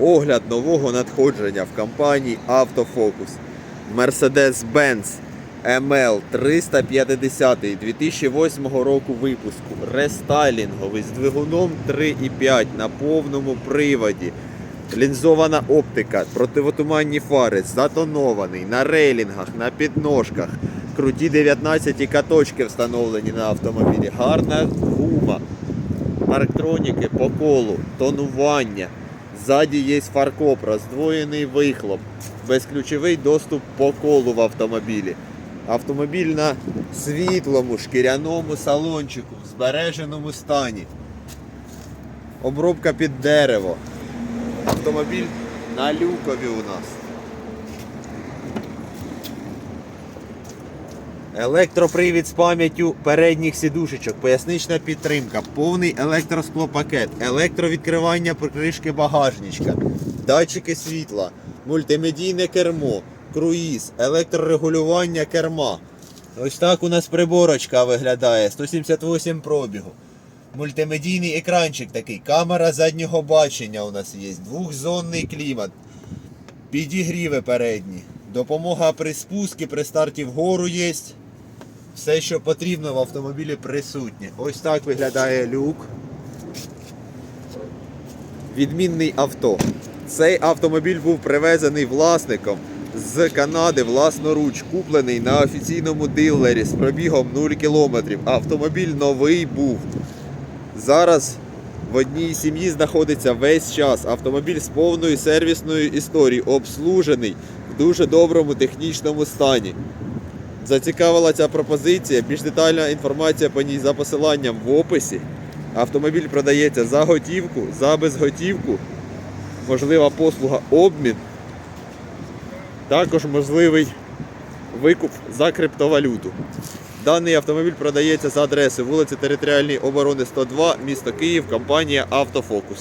Огляд нового надходження в компанії Автофокус. Mercedes-Benz ML 350 2008 року випуску. Рестайлінговий з двигуном 3,5 на повному приводі. Лінзована оптика, противотуманні фари, затонований на рейлінгах, на підножках. Круті 19 каточки встановлені на автомобілі. Гарна гума. Парктроніки по колу, тонування. Ззаді є фаркоп, роздвоєний вихлоп, безключовий доступ по колу в автомобілі. Автомобіль на світлому шкіряному салончику в збереженому стані. Обробка під дерево. Автомобіль на люкові у нас. Електропривід з пам'яттю передніх сідушечок, пояснична підтримка, повний електросклопакет, електровідкривання кришки багажничка, датчики світла, мультимедійне кермо, круїз, електрорегулювання керма. Ось так у нас приборочка виглядає, 178 пробігу. Мультимедійний екранчик такий, камера заднього бачення у нас є, двохзонний клімат, підігріви передні, допомога при спуску, при старті вгору є. Все, що потрібно в автомобілі присутнє. Ось так виглядає люк. Відмінний авто. Цей автомобіль був привезений власником з Канади власноруч, куплений на офіційному дилері з пробігом 0 км. Автомобіль новий був. Зараз в одній сім'ї знаходиться весь час. Автомобіль з повною сервісною історією, обслужений в дуже доброму технічному стані. Зацікавила ця пропозиція. Більш детальна інформація по ній за посиланням в описі. Автомобіль продається за готівку, за безготівку. Можлива послуга обмін. Також можливий викуп за криптовалюту. Даний автомобіль продається за адресою вулиці Територіальної оборони 102, місто Київ, компанія Автофокус.